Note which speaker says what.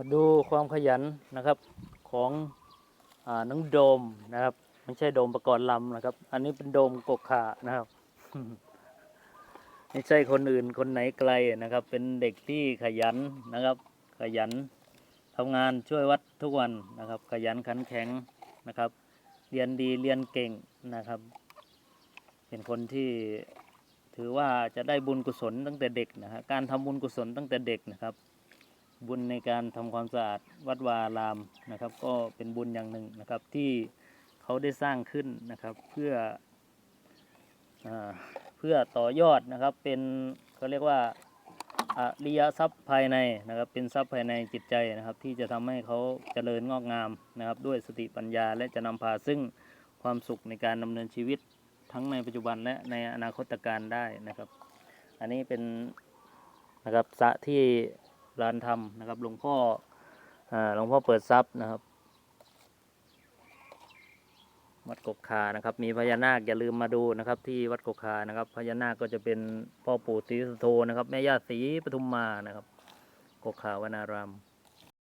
Speaker 1: มาดูความขยันนะครับของอน้องโดมนะครับไม่ใช่โดมประกรณ์ลำนะครับ อันนี้เป็นโดมกกขานะครับไม่ใช่คนอื่นคนไหนไกลนะครับ เป็นเด็กที่ขยันนะครับ ขยันทำงานช่วยวัดทุกวันนะครับ ขยันขันแข็งนะครับ เรียนดีเรียนเก่งนะครับ เป็นคนที่ถือว่าจะได้บุญกุศลตั้งแต่เด็กนะฮะการทำบุญกุศลตั้งแต่เด็กนะครับ บุญในการทำความสะอาดวัดวาอารามนะครับ ก็เป็นบุญอย่างหนึ่งนะครับที่เขาได้สร้างขึ้นนะครับ เพื่ออเพื่อต่อยอดนะครับ เป็นเขาเรียกว่าอริยทรัพย์ภายในนะครับ เป็นทรัพย์ภายในจิตใจนะครับ ที่จะทำให้เขาเจริญงอกงามนะครับ ด้วยสติปัญญาและจะนำพาซึ่งความสุขในการดำเนินชีวิตทั้งในปัจจุบันและในอนาคตการได้นะครับ อันนี้เป็นนะครับสะที่ ลานทำนะครับหลวงพ่ออหลวงพ่อเปิดทรัพย์นะครับวัดกกคานะครับ มีพญานาคอย่าลืมมาดูนะครับ ที่วัดกกคานะครับ พญานาคก็จะเป็นพ่อปู่ศรีสุโธนะครับ แม่ย่าศรีปทุมมานะครับกกขาวนาราม